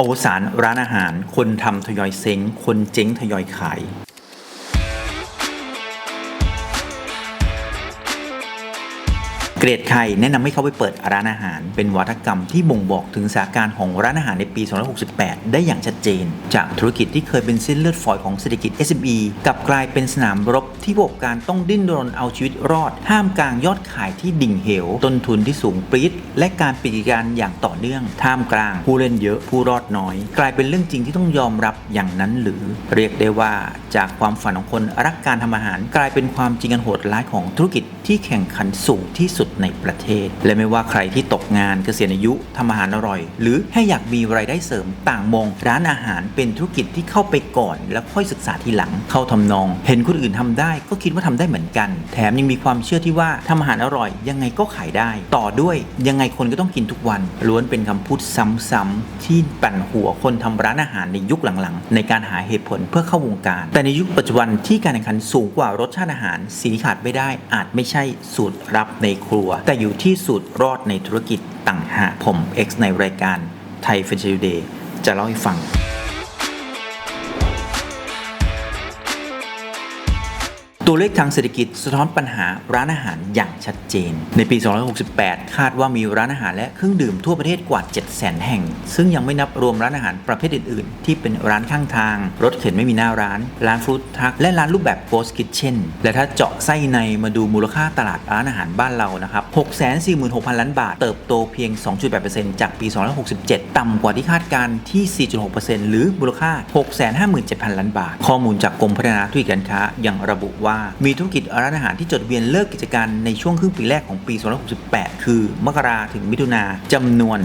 อวสานร้านอาหาร คนทำทยอยเซ้ง คนเจ๊งทยอยขาย เกรดไข่แนะนำให้เขาไปเปิดร้านอาหาร เป็นวัฒกรรมที่บ่งบอกถึงสถานการณ์ของร้านอาหารในปี 2568 ได้อย่างชัดเจน จากธุรกิจที่เคยเป็นเส้นเลือดฝอยของเศรษฐกิจ SME กลับกลายเป็นสนามรบที่ผู้ประกอบการต้องดิ้นรนเอาชีวิตรอดท่ามกลางยอดขายที่ดิ่งเหว ต้นทุนที่สูงปรี๊ดและการปิดกิจการอย่างต่อเนื่อง ท่ามกลางผู้เล่นเยอะผู้รอดน้อย กลายเป็นเรื่องจริงที่ต้องยอมรับอย่างนั้นหรือ เรียกได้ว่าจากความฝันของคนรักการทำอาหาร กลายเป็นความจริงอันโหดร้ายของธุรกิจ ที่แข่งขันสูงที่สุดในประเทศ และไม่ว่าใครที่ตกงานเกษียณอายุทำอาหารอร่อย หรือแค่อยากมีรายได้เสริมต่างมองร้านอาหารเป็นธุรกิจที่เข้าไปก่อน แล้วค่อยศึกษาทีหลังเข้าทำนอง เห็นคนอื่นทำได้ก็คิดว่าทำได้เหมือนกัน แถมยังมีความเชื่อที่ว่าทำอาหารอร่อย ยังไงก็ขายได้ ต่อด้วยยังไงคนก็ต้องกินทุกวัน ล้วนเป็นคำพูดซ้ำๆที่ปั่นหัวคนทำร้านอาหารในยุคหลังๆ ในการหาเหตุผลเพื่อเข้าวงการ แต่ในยุคปัจจุบันที่การแข่งขันสูงกว่ารสชาติอาหารสี่ขาดไม่ได้อาจไม่ใช่ช่สูตรลับในครัว แต่อยู่ที่สูตรรอดในธุรกิจต่างหากผม X ในรายการไทย f ฟ n น i เดย์จะเล่าให้ฟัง ตัวเลขทางเศรษฐกิจสะท้อนปัญหาร้านอาหารอย่างชัดเจน ในปี 2568 คาดว่ามีร้านอาหารและเครื่องดื่มทั่วประเทศกว่า 700,000แห่ง ซึ่งยังไม่นับรวมร้านอาหารประเภทอื่น ๆ ที่เป็นร้านข้างทาง รถเข็นไม่มีหน้าร้าน ร้านฟรุตทักและร้านรูปแบบ Ghost Kitchen และถ้าเจาะไส้ในมาดูมูลค่าตลาดร้านอาหารบ้านเรานะครับ646,000 ล้านบาท เติบโตเพียง 2.8%จากปี 2567 ต่ำกว่าที่คาดการณ์ที่ 4.6%หรือมูลค่า 657,000 ล้านบาท ข้อมูลจากกรมพัฒนาธุรกิจการค้ายังระบุว่ามีธุรกิจร้านอาหารที่จดทะเบียนเลิกกิจการในช่วงครึ่งปีแรกของปี 2568 คือ มกราถึงมิถุนาจำนวน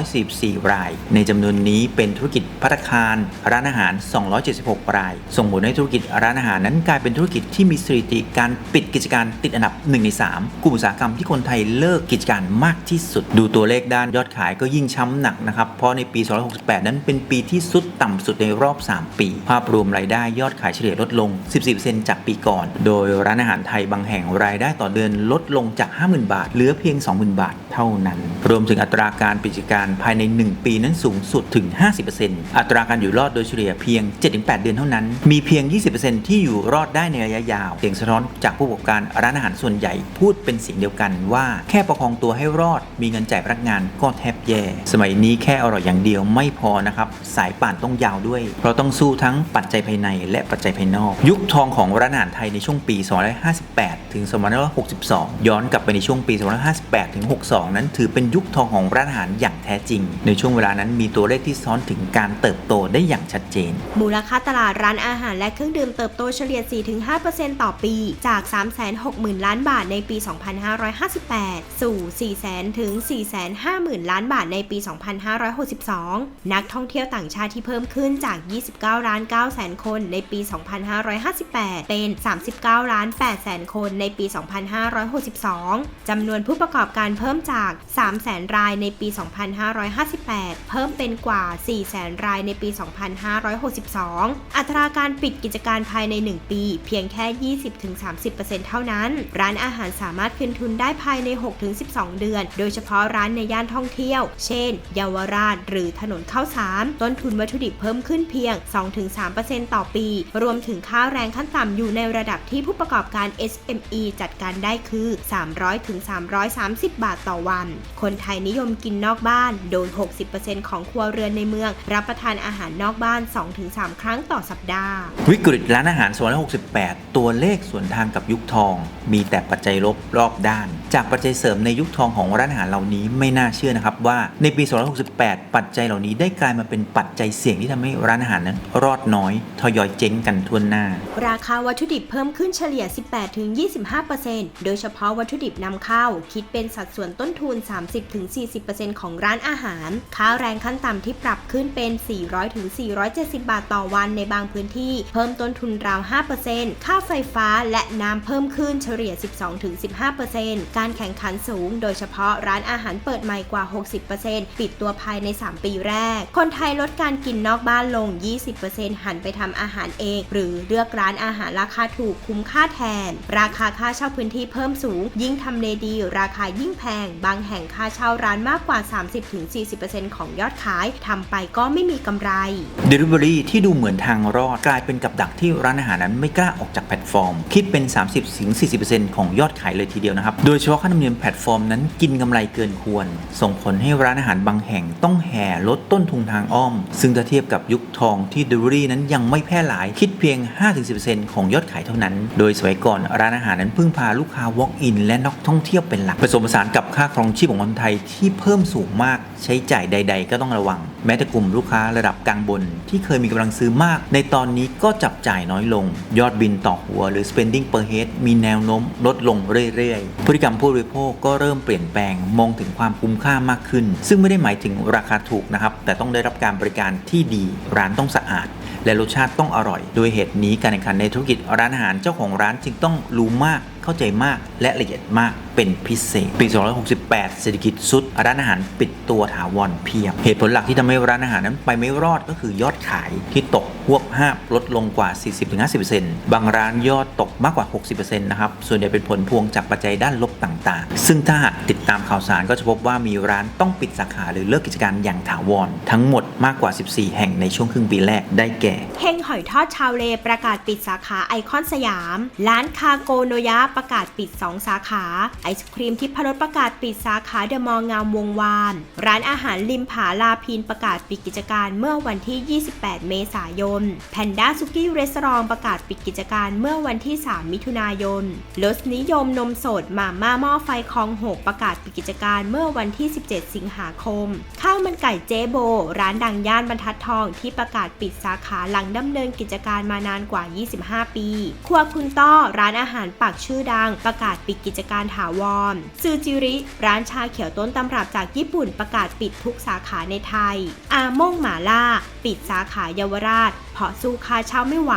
6,244 ราย ในจำนวนนี้เป็นธุรกิจพัตตาคาร ร้านอาหาร 276 ราย ส่งผลให้ธุรกิจร้านอาหารนั้นกลายเป็นธุรกิจที่มีสถิติการปิดกิจการติดอันดับ 1 ใน 3 กลุ่มอุตสาหกรรมที่คนไทยเลิกกิจการมากที่สุด ดูตัวเลขด้านยอดขายก็ยิ่งช้ำหนักนะครับ เพราะในปี 268 นั้นเป็นปีที่สุดต่ำสุดในรอบ 3 ปี ภาพรวมรายได้ยอดขายเฉลี่ยลดลง 14%จากปีก่อน โดยร้านอาหารไทยบางแห่งรายได้ต่อเดือนลดลงจาก 50,000 บาท เหลือเพียง 20,000 บาทเท่านั้น รวมถึงอัตราการปิดกิจการภายใน 1 ปีนั้นสูงสุดถึง 50%อัตราการอยู่รอดโดยเฉลี่ยเพียง 7-8 เดือนเท่านั้น มีเพียง 20%ที่อยู่รอดได้ในระยะยาว เสียงสะท้อนจากผู้ประกอบการร้านอาหารส่วนใหญ่พูดเป็นเสียงเดียวกันว่าแค่ประคองตัวให้รอด มีเงินจ่ายพนักงานก็แทบแย่ สมัยนี้แค่อร่อยอย่างเดียวไม่พอนะครับ สายป่านต้องยาวด้วย เพราะต้องสู้ทั้งปัจจัยภายในและปัจจัยภายนอก ยุคทองของร้านอาหารไทยในช่วงปี 2558 ถึง 2562 ย้อนกลับไปในช่วงปี 2558 ถึง 62 นั้นถือเป็นยุคทองของร้านอาหารอย่างแท้จริง ในช่วงเวลานั้นมีตัวเลขที่ซ้อนถึงการเติบโตได้อย่างชัดเจน มูลค่าตลาดร้านอาหารและเครื่องดื่มเติบโตเฉลี่ย 4-5%ต่อปี จาก 360,000 ล้านบาทในปี 2558 สู่ 400,000 ถึง 450,000 ล้านบาทในปี 2562 นักท่องเที่ยวต่างชาติที่เพิ่มขึ้นจาก 29 ล้าน9แสนคนในปี 2558 เป็น 39 ล้าน8แสนคนในปี 2562 จำนวนผู้ประกอบการเพิ่มจาก3แสนรายในปีี 2558 เพิ่มเป็นกว่า4แสนรายในปี 2562 อัตราการปิดกิจการภายใน 1 ปี เพียงแค่ 20-30%เท่านั้น ร้านอาหารสามารถคืนทุนได้ภายใน 6-12 เดือน โดยเฉพาะร้านในย่านท่องเที่ยว เช่น เยาวราช หรือถนนข้าวสารต้นทุนวัตถุดิบเพิ่มขึ้นเพียง 2-3%ต่อปี รวมถึงค่าแรงขั้นต่ำอยู่ในระดับที่ผู้ประกอบการ SME จัดการได้คือ 300-330 บาทต่อวัน คนไทยนิยมกินนอกบ้าน โดย 60%ของครัวเรือนในเมือง รับประทานอาหารนอกบ้าน 2-3 ครั้งต่อสัปดาห์ วิกฤตร้านอาหาร2568 ตัวเลขส่วนทางกับยุคทอง มีแต่ปัจจัยลบรอบด้าน จากปัจจัยเสริมในยุคทองของร้านอาหารเหล่านี้ไม่น่าเชื่อนะครับว่าในปี2568 ปัจจัยเหล่านี้ได้กลายมาเป็นปัจจัยเสี่ยงที่ทำให้ร้านอาหารนั้น รอดน้อยทยอยเจ๊งกันทั่วหน้า ราคาวัตถุดิบเพิ่มขึ้นเฉลี่ย 18-25%โดยเฉพาะวัตถุดิบนำเข้า คิดเป็นสัดส่วนต้นทุน 30-40%ของร้านอาหาร ค่าแรงขั้นต่ำที่ปรับขึ้นเป็น 400-470 บาทต่อวันในบางพื้นที่ เพิ่มต้นทุนราว 5%ค่าไฟฟ้าและน้ำเพิ่มขึ้นเฉลี่ย 12-15%การแข่งขันสูง โดยเฉพาะร้านอาหารเปิดใหม่กว่า 60%ปิดตัวภายใน 3 ปีแรก คนไทยลดการกินนอกบ้านลง 20%หันไปทำอาหารเอง หรือเลือกร้านอาหารราคาถูกคุ้มค่าแทน ราคาค่าเช่าพื้นที่เพิ่มสูง ยิ่งทำเลดี ราคายิ่งแพง บางแห่งค่าเช่าร้านมากกว่าว่า 30-40%ของยอดขายทำไปก็ไม่มีกำไร Delivery ที่ดูเหมือนทางรอดกลายเป็นกับดักที่ร้านอาหารนั้นไม่กล้าออกจากแพลตฟอร์ม คิดเป็น 30-40%ของยอดขายเลยทีเดียวนะครับ โดยเฉพาะค่าธรรมเนียมแพลตฟอร์มนั้นกินกำไรเกินควร ส่งผลให้ร้านอาหารบางแห่งต้องแห่ลดต้นทุนทางอ้อม ซึ่งถ้าเทียบกับยุคทองที่ Delivery นั้นยังไม่แพร่หลายคิดเพียง 5-10%ของยอดขายเท่านั้น โดยสมัยก่อนร้านอาหารนั้นพึ่งพาลูกค้า walk in และนักท่องเที่ยวเป็นหลักผสมผสานกับค่าครองชีพของคนไทยที่เพิ่มสูงมาก ใช้จ่ายใด ๆ ก็ต้องระวัง แม้แต่กลุ่มลูกค้าระดับกลางบน ที่เคยมีกำลังซื้อมาก ในตอนนี้ก็จับจ่ายน้อยลง ยอดบินต่อหัวหรือ spending per head มีแนวโน้มลดลงเรื่อยๆ พฤติกรรมผู้บริโภคก็เริ่มเปลี่ยนแปลงมองถึงความคุ้มค่ามากขึ้น ซึ่งไม่ได้หมายถึงราคาถูกนะครับ แต่ต้องได้รับการบริการที่ดี ร้านต้องสะอาด และรสชาติต้องอร่อย โดยเหตุนี้การแข่งขันในธุรกิจร้านอาหารเจ้าของร้านจึงต้องรู้มากเข้าใจมากและละเอียดมากเป็นพิเศษ ปี 268 เศรษฐกิจสุด ร้านอาหารปิดตัวถาวรเพียบ เหตุผลหลักที่ทำให้ร้านอาหารนั้นไปไม่รอดก็คือยอดขายที่ตกหวบห้าลดลงกว่า 40-50%บางร้านยอดตกมากกว่า 60%นะครับ ส่วนใหญ่เป็นผลพวงจากปัจจัยด้านลบต่างๆ ซึ่งถ้าหากติดตามข่าวสารก็จะพบว่ามีร้านต้องปิดสาขาหรือเลิกกิจการอย่างถาวร ทั้งหมดมากกว่า 14 แห่งในช่วงครึ่งปีแรกได้แก่เฮงหอยทอดชาวเลประกาศปิดสาขาไอคอนสยาม ร้านคาโกโนยะประกาศปิด 2 สาขา ไอศครีมทิพรสประกาศปิดสาขาเดอะมอลล์งามวงวาน ร้านอาหารริมผาลาพีนประกาศปิดกิจการเมื่อวันที่ 28 เมษายน แพนด้าซุกี้เรสรองประกาศปิดกิจการเมื่อวันที่ 3 มิถุนายนรสนิยมนมสดมาม่าหม้อไฟคลองหกประกาศปิดกิจการเมื่อวันที่ 17 สิงหาคม ข้าวมันไก่เจ๊โบ ร้านดังย่านบรรทัดทองที่ประกาศปิดสาขาหลังดำเนินกิจการมานานกว่า 25 ปี ครัวคุณต้อร้านอาหารปักชื่อดัง ประกาศปิดกิจการถาวรซูจิริ ร้านชาเขียวต้นตำรับจากญี่ปุ่นประกาศปิดทุกสาขาในไทย อาม่งหมาล่า ปิดสาขาเยาวราช เพราะสู้ค่าเช่าไม่ไหว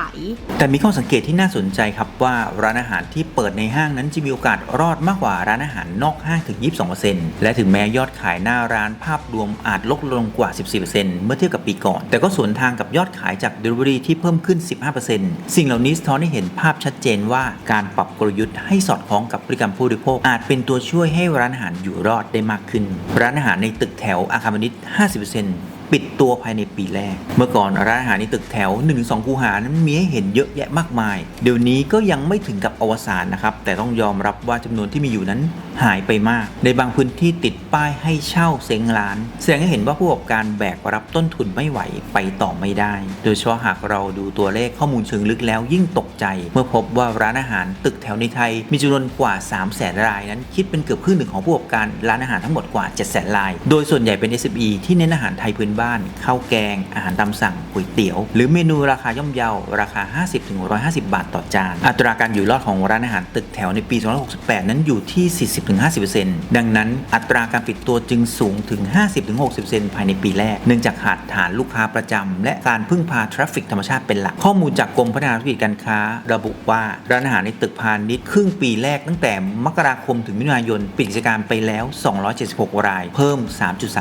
แต่มีข้อสังเกตที่น่าสนใจครับว่าร้านอาหารที่เปิดในห้างนั้นจะมีโอกาสรอดมากกว่าร้านอาหารนอกห้างถึง 22%และถึงแม้ยอดขายหน้าร้านภาพรวมอาจลดลงกว่า 14%เมื่อเทียบกับปีก่อน แต่ก็สวนทางกับยอดขายจาก Delivery ที่เพิ่มขึ้น 15%สิ่งเหล่านี้สะท้อนให้เห็นภาพชัดเจนว่าการปรับกลยุทธ์ให้สอดคล้องกับพฤติกรรมผู้บริโภค อาจเป็นตัวช่วยให้ร้านอาหารอยู่รอดได้มากขึ้น ร้านอาหารในตึกแถวอาคารพาณิชย์ 50% ปิดตัวภายในปีแรก เมื่อก่อนร้านอาหารในตึกแถว 1-2 คูหานั้นมีให้เห็นเยอะแยะมากมาย เดี๋ยวนี้ก็ยังไม่ถึงกับอวสานนะครับ แต่ต้องยอมรับว่าจำนวนที่มีอยู่นั้น หายไปมาก ในบางพื้นที่ติดป้ายให้เช่าเซ็งร้าน แสดงให้เห็นว่าผู้ประกอบการแบกรับต้นทุนไม่ไหวไปต่อไม่ได้ โดยเฉพาะหากเราดูตัวเลขข้อมูลเชิงลึกแล้วยิ่งตกใจ เมื่อพบว่าร้านอาหารตึกแถวในไทย มีจำนวนกว่า 3 0 0แสนรายนั้น คิดเป็นเกือบครึ่งหนึ่งของผู้ประกอบการร้านอาหารทั้งหมดกว่า 7 0 0แสนราย โดยส่วนใหญ่เป็น SME ที่เน้นอาหารไทยพื้นบ้านข้าวแกง อาหารตามสั่งก๋วยเตี๋ยว หรือเมนูราคาย่อมเยาราคา 50-150 บาทต่อจาน อัตราการอยู่รอดของร้านอาหารตึกแถวในปี 2568 นั้นอยู่ที่40-50%ดังนั้นอัตราการปิดตัวจึงสูงถึง 50-60%ภายในปีแรก เนื่องจากขาดฐานลูกค้าประจำและการพึ่งพาทราฟฟิกธรรมชาติเป็นหลัก ข้อมูลจากกรมพัฒนาธุรกิจการค้า ระบุว่าร้านอาหารในตึกพาณิชย์ครึ่งปีแรกตั้งแต่มกราคมถึงมิถุนายนปิดกิจการไปแล้ว 276 ราย เพิ่ม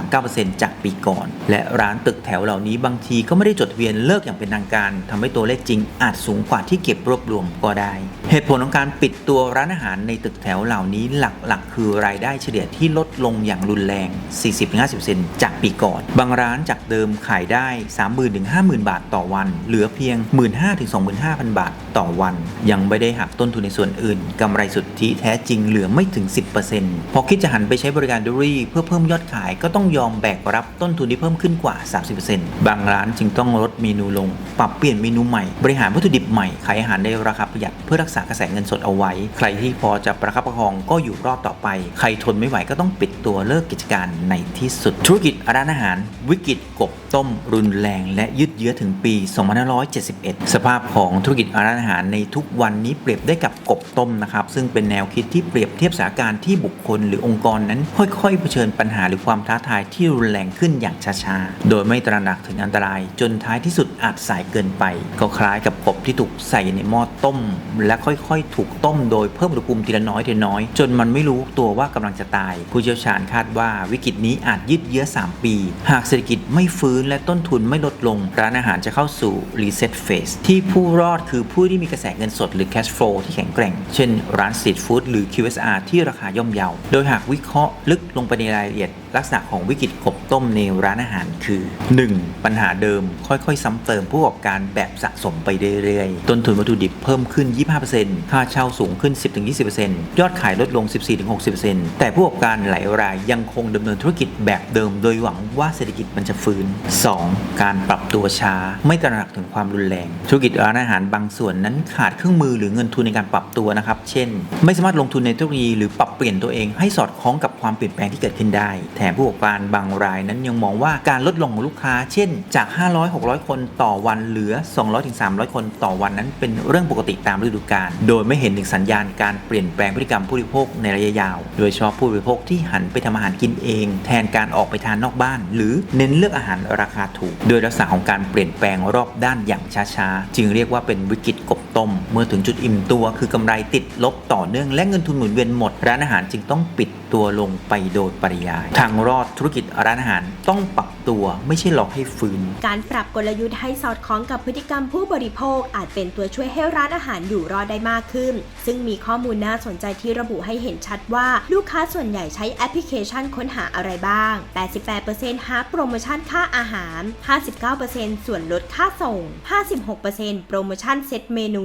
3.39%จากปีก่อน และร้านตึกแถวเหล่านี้บางทีก็ไม่ได้จดทะเบียนเลิกอย่างเป็นทางการทำให้ตัวเลขจริงอาจสูงกว่าที่เก็บรวบรวมก็ได้ เหตุผลของการปิดตัวร้านอาหารในตึกแถวเหล่านี้หลักๆ คือรายได้เฉลี่ยที่ลดลงอย่างรุนแรง 40-50%จากปีก่อน บางร้านจากเดิมขายได้ 30,000-50,000 บาทต่อวัน เหลือเพียง 15,000-25,000 บาทต่อวัน ยังไม่ได้หักต้นทุนในส่วนอื่นกำไรสุทธิแท้จริงเหลือไม่ถึง 10%พอคิดจะหันไปใช้บริการ Delivery เพื่อเพิ่มยอดขายก็ต้องยอมแบกรับต้นทุนที่เพิ่มขึ้นกว่า 30%บางร้านจึงต้องลดเมนูลง ปรับเปลี่ยนเมนูใหม่ บริหารวัตถุดิบใหม่ขายอาหารในราคาประหยัดเพื่อรักษากระแสเงินสดเอาไว้ ใครที่พอจะประคับประคองก็อยู่รอดต่อไป ใครทนไม่ไหวก็ต้องปิดตัวเลิกกิจการในที่สุด ธุรกิจร้านอาหาร วิกฤตกบต้มรุนแรง และยืดเยื้อถึงปี 2571 สภาพของธุรกิจร้านอาหารในทุกวันนี้เปรียบได้กับกบต้มนะครับซึ่งเป็นแนวคิดที่เปรียบเทียบสถานการณ์ที่บุคคลหรือองค์กรนั้น ค่อยๆ เผชิญปัญหาหรือความท้าทายที่รุนแรงขึ้นอย่างช้าๆ โดยไม่ตระหนักถึงอันตราย จนท้ายที่สุดอาจสายเกินไป ก็คล้ายกับกบที่ถูกใส่ในหม้อต้ม และค่อยๆ ถูกต้มโดยเพิ่มอุณหภูมิทีละน้อยทีละน้อย จนมันไม่รู้ตัวว่ากำลังจะตาย ผู้เชี่ยวชาญคาดว่าวิกฤตนี้อาจยืดเยื้อ 3 ปี หากเศรษฐกิจไม่ฟื้นและต้นทุนไม่ลดลง ร้านอาหารจะเข้าสู่รีเซ็ตเฟสที่ผู้รอดคือผู้ที่มีกระแสเงินสดหรือ cash flow ที่แข็งแกร่ง เช่น ร้านสตรีทฟู้ดหรือ QSR ที่ราคาย่อมเยา โดยหากวิเคราะห์ลึกลงไปในรายละเอียด ลักษณะของวิกฤตกบต้มในร้านอาหารคือ 1. ปัญหาเดิมค่อยๆ ซ้ำเติมผู้ประกอบการแบบสะสมไปเรื่อยๆ ต้นทุนวัตถุดิบเพิ่มขึ้น 25%ค่าเช่าสูงขึ้น 10-20%ยอดขายลดลง 14-60%แต่ผู้ประกอบการหลายรายยังคงดำเนินธุรกิจแบบเดิม โดยหวังว่าเศรษฐกิจมันจะฟื้น 2. การปรับตัวช้าไม่ตระหนักถึงความรุนแรง ธุรกิจร้านอาหารบางส่วนนั้นขาดเครื่องมือหรือเงินทุนในการปรับตัวนะครับ เช่น ไม่สามารถลงทุนในเทคโนโลยีหรือปรับเปลี่ยนตัวเองให้สอดคล้องกับความเปลี่ยนแปลงที่เกิดขึ้นได้แมผู้ประกอบการบางรายนั้นยังมองว่าการลดลงของลูกค้า เช่น จาก 500-600 คนต่อวันเหลือ 200-300 คนต่อวันนั้น เป็นเรื่องปกติตามฤดูกาลโดยไม่เห็นถึงสัญญาณการเปลี่ยนแปลงพฤติกรรมผู้บริโภคในระยะยาว โดยเฉพาะผู้บริโภคที่หันไปทำอาหารกินเอง แทนการออกไปทานนอกบ้าน หรือเน้นเลือกอาหารราคาถูก โดยลักษณะของการเปลี่ยนแปลงรอบด้านอย่างช้าๆ จึงเรียกว่าเป็นวิกฤตกบต้ม เมื่อถึงจุดอิ่มตัวคือกำไรติดลบต่อเนื่องและเงินทุนหมุนเวียนหมด ร้านอาหารจึงต้องปิดตัวลงไปโดยปริยาย ทางรอดธุรกิจร้านอาหารต้องปรับตัวไม่ใช่รอกให้ฟื้น การปรับกลยุทธ์ให้สอดคล้องกับพฤติกรรมผู้บริโภค อาจเป็นตัวช่วยให้ร้านอาหารอยู่รอดได้มากขึ้น ซึ่งมีข้อมูลน่าสนใจที่ระบุให้เห็นชัดว่าลูกค้าส่วนใหญ่ใช้แอปพลิเคชันค้นหาอะไรบ้าง 88%หาโปรโมชั่นค่าอาหาร 59%ส่วนลดค่าส่ง 56%โปรโมชั่นเซ็ตเมนู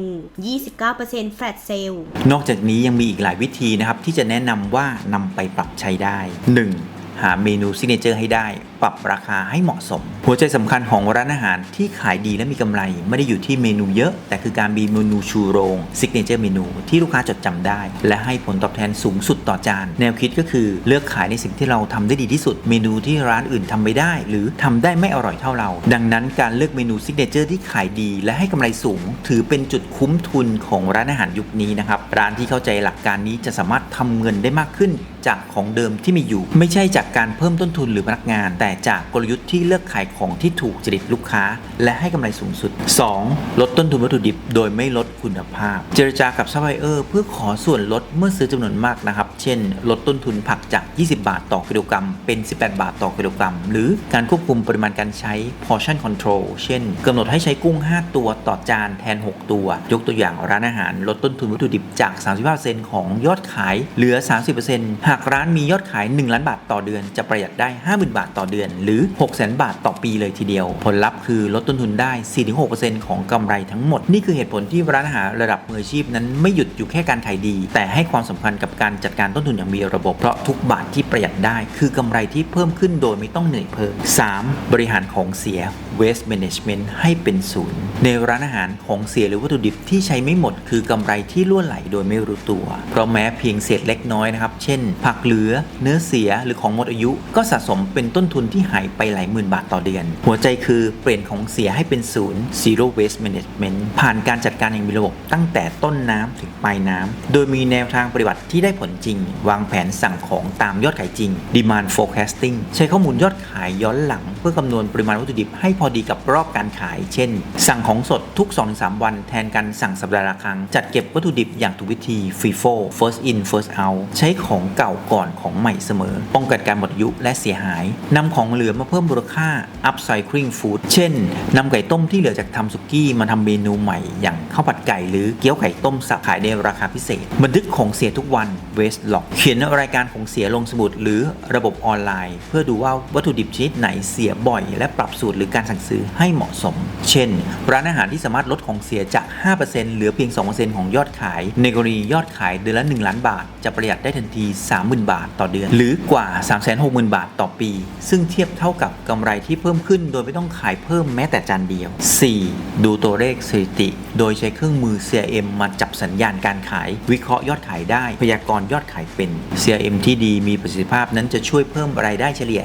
29%แฟลตเซลนอกจากนี้ยังมีอีกหลายวิธีนะครับ ที่จะแนะนำว่านำไปปรับใช้ได้ 1. หาเมนูซิกเนเจอร์ให้ได้ ปรับราคาให้เหมาะสม หัวใจสำคัญของร้านอาหารที่ขายดีและมีกำไร ไม่ได้อยู่ที่เมนูเยอะ แต่คือการมีเมนูชูโรงซิกเนเจอร์เมนูที่ลูกค้าจดจำได้ และให้ผลตอบแทนสูงสุดต่อจาน แนวคิดก็คือเลือกขายในสิ่งที่เราทำได้ดีที่สุด เมนูที่ร้านอื่นทำไม่ได้ หรือทำได้ไม่อร่อยเท่าเรา ดังนั้นการเลือกเมนูซิกเนเจอร์ที่ขายดี และให้กำไรสูง ถือเป็นจุดคุ้มทุนของร้านอาหารยุคนี้นะครับร้านที่เข้าใจหลักการนี้จะสามารถทำเงินได้มากขึ้นจากของเดิมที่มีอยู่ ไม่ใช่จากการเพิ่มต้นทุนหรือพนักงาน แต่จากกลยุทธ์ที่เลือกขายของที่ถูกจริตลูกค้า และให้กำไรสูงสุด 2. ลดต้นทุนวัตถุดิบ โดยไม่ลดคุณภาพ เจรจากับซัพพลายเออร์เพื่อขอส่วนลดเมื่อซื้อจำนวนมากนะครับ เช่น ลดต้นทุนผักจาก 20 บาทต่อกิโลกรัม เป็น 18 บาทต่อกิโลกรัม หรือการควบคุมปริมาณการใช้ portion control เช่นกำหนดให้ใช้กุ้ง 5 ตัวต่อจานแทน 6 ตัว ยกตัวอย่างร้านอาหาร ลดต้นทุนวัตถุดิบจาก 35%ของยอดขายเหลือ 30%หากร้านมียอดขาย 1 ล้านบาทต่อเดือน จะประหยัดได้ 50,000 บาทต่อเดือน หรือ 600,000บาทต่อปีเลยทีเดียว ผลลัพธ์คือลดต้นทุนได้ 4-6%ของกำไรทั้งหมด นี่คือเหตุผลที่ร้านอาหารระดับมืออาชีพนั้นไม่หยุดอยู่แค่การขายดี แต่ให้ความสำคัญกับการจัดการต้นทุนอย่างมีระบบ เพราะทุกบาทที่ประหยัดได้ คือกำไรที่เพิ่มขึ้นโดยไม่ต้องเหนื่อยเพิ่ม 3. บริหารของเสีย waste management ให้เป็นศูนย์ ในร้านอาหารของเสียหรือวัตถุดิบที่ใช้ไม่หมดคือกำไรที่ล่วนไหลโดยไม่รู้ตัว เพราะแม้เพียงเศษเล็กน้อยนะครับ เช่น ผักเหลือ เนื้อเสียหรือของหมดอายุ ก็สะสมเป็นต้นทุนที่หายไปหลายหมื่นบาทต่อเดือน หัวใจคือเปลี่ยนของเสียให้เป็นศูนย์ zero waste management ผ่านการจัดการอย่างมีระบบตั้งแต่ต้นน้ำถึงปลายน้ำโดยมีแนวทางปฏิบัติที่ได้ผลจริง วางแผนสั่งของตามยอดขายจริง demand forecasting ใช้ข้อมูลยอดขายย้อนหลัง เพื่อคำนวณปริมาณวัตถุดิบให้พอดีกับรอบการขาย เช่น สั่งของสดทุก 2-3 วันแทนการสั่งสัปดาห์ละครั้ง จัดเก็บวัตถุดิบอย่างถูกวิธี FIFO first in first out ใช้ของเก่าก่อนของใหม่เสมอ ป้องกันการหมดอายุและเสียหายนำของเหลือมาเพิ่มมูลค่า upcycling food เช่นนำไก่ต้มที่เหลือจากทำสุกี้มาทำเมนูใหม่ อย่างข้าวผัดไก่หรือเกี๊ยวไก่ต้มสับขายในราคาพิเศษ บันทึกของเสียทุกวัน waste log เขียนรายการของเสียลงสมุดหรือระบบออนไลน์ เพื่อดูว่าวัตถุดิบชนิดไหนเสียบ่อย และปรับสูตรหรือการสั่งซื้อให้เหมาะสม เช่น ร้านอาหารที่สามารถลดของเสียจาก 5%เหลือเพียง 2%ของยอดขาย ในกรณียอดขายเดือนละ 1 ล้านบาท จะประหยัดได้ทันที 30,000 บาทต่อเดือน หรือกว่า 360,000 บาทต่อปี ซึ่งเทียบเท่ากับกำไรที่เพิ่มขึ้น โดยไม่ต้องขายเพิ่มแม้แต่จานเดียว 4. ดูตัวเลขสถิติ โดยใช้เครื่องมือ CRM มาจับสัญญาณการขาย วิเคราะห์ยอดขายได้ พยากรณ์ยอดขายเป็น CRM ที่ดีมีประสิทธิภาพนั้นจะช่วยเพิ่มรายได้เฉลี่ย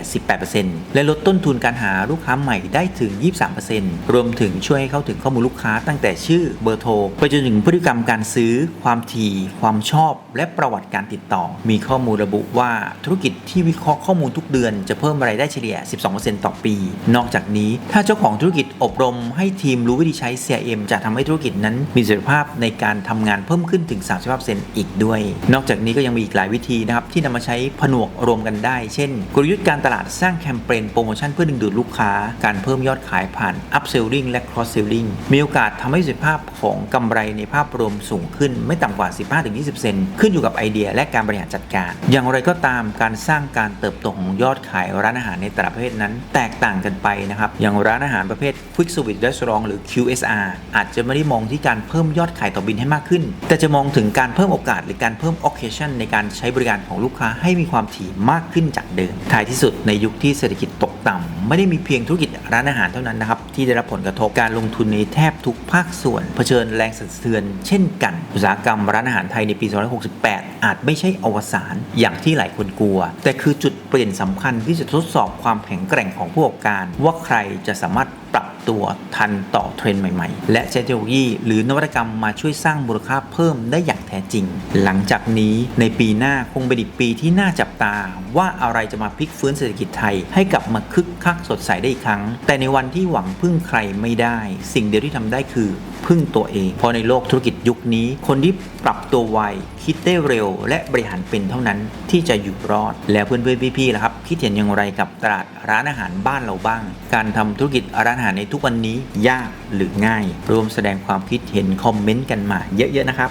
18%และลดต้นทุนการหาลูกค้าใหม่ได้ถึง 23%รวมถึงช่วยให้เข้าถึงข้อมูลลูกค้าตั้งแต่ชื่อเบอร์โทรไปจนถึงพฤติกรรมการซื้อ ความถี่ ความชอบ และประวัติการติดต่อ มีข้อมูลระบุว่าธุรกิจที่วิเคราะห์ข้อมูลทุกเดือนจะเพิ่มรายได้เฉลี่ย 12%ต่อปี นอกจากนี้ถ้าเจ้าของธุรกิจอบรมให้ทีมรู้วิธีใช้ CRM จะทำให้ธุรกิจนั้นมีประสิทธิภาพในการทำงานเพิ่มขึ้นถึง35%อีกด้วย นอกจากนี้ก็ยังมีอีกหลายวิธีนะครับที่นำมาใช้ผนวกรวมกันได้ เช่น กลยุทธ์การตลาดสร้างแคมเปญโปรโมชั่นเพื่อดึงดูดลูกค้า การเพิ่มยอดขายผ่าน upselling และ cross selling มีโอกาสทำให้สิทธิภาพของกำไรในภาพรวมสูงขึ้นไม่ต่ำกว่า 15-20%ขึ้นอยู่กับไอเดียและการบริหารจัดการ อย่างไรก็ตามการสร้างการเติบโตของยอดขายร้านอาหารในแต่ละประเภทนั้น แตกต่างกันไปนะครับ อย่างร้านอาหารประเภท quick service restaurant หรือ QSR อาจจะไม่ได้มองที่การเพิ่มยอดขายต่อบินให้มากขึ้น แต่จะมองถึงการเพิ่มโอกาสหรือการเพิ่ม occasion ในการใช้บริการของลูกค้าให้มีความถี่มากขึ้นจากเดิมท้ายที่สุดในยุคที่เศรษฐกิจโต ต่ำไม่ได้มีเพียงธุรกิจร้านอาหารเท่านั้นนะครับที่ได้รับผลกระทบการลงทุนในแทบทุกภาคส่วน เผชิญแรงสั่นสะเทือน เช่นกันอุตสาหกรรมร้านอาหารไทยในปี 2568 อาจไม่ใช่อวสานอย่างที่หลายคนกลัว แต่คือจุดเปลี่ยนสำคัญที่จะทดสอบความแข็งแกร่งของผู้ประกอบการ ว่าใครจะสามารถปรับ ตัวทันต่อเทรนด์ใหม่ๆ และเทคโนโลยีหรือนวัตกรรมมาช่วยสร้างมูลค่าเพิ่มได้อย่างแท้จริง หลังจากนี้ในปีหน้าคงเป็นอีกปีที่น่าจับตา ว่าอะไรจะมาพลิกฟื้นเศรษฐกิจไทยให้กลับมาคึกคักสดใสได้อีกครั้ง แต่ในวันที่หวังพึ่งใครไม่ได้ สิ่งเดียวที่ทำได้คือพึ่งตัวเอง เพราะในโลกธุรกิจยุคนี้ คนที่ปรับตัวไวคิดได้เร็ว และบริหารเป็นเท่านั้นที่จะอยู่รอด แล้วเพื่อนๆพี่ๆล่ะครับ คิดเห็นอย่างไรกับตลาดร้านอาหารบ้านเราบ้าง การทำธุรกิจร้านอาหารในทุกวันนี้ยากหรือง่าย รวมแสดงความคิดเห็นคอมเมนต์กันมาเยอะๆนะครับ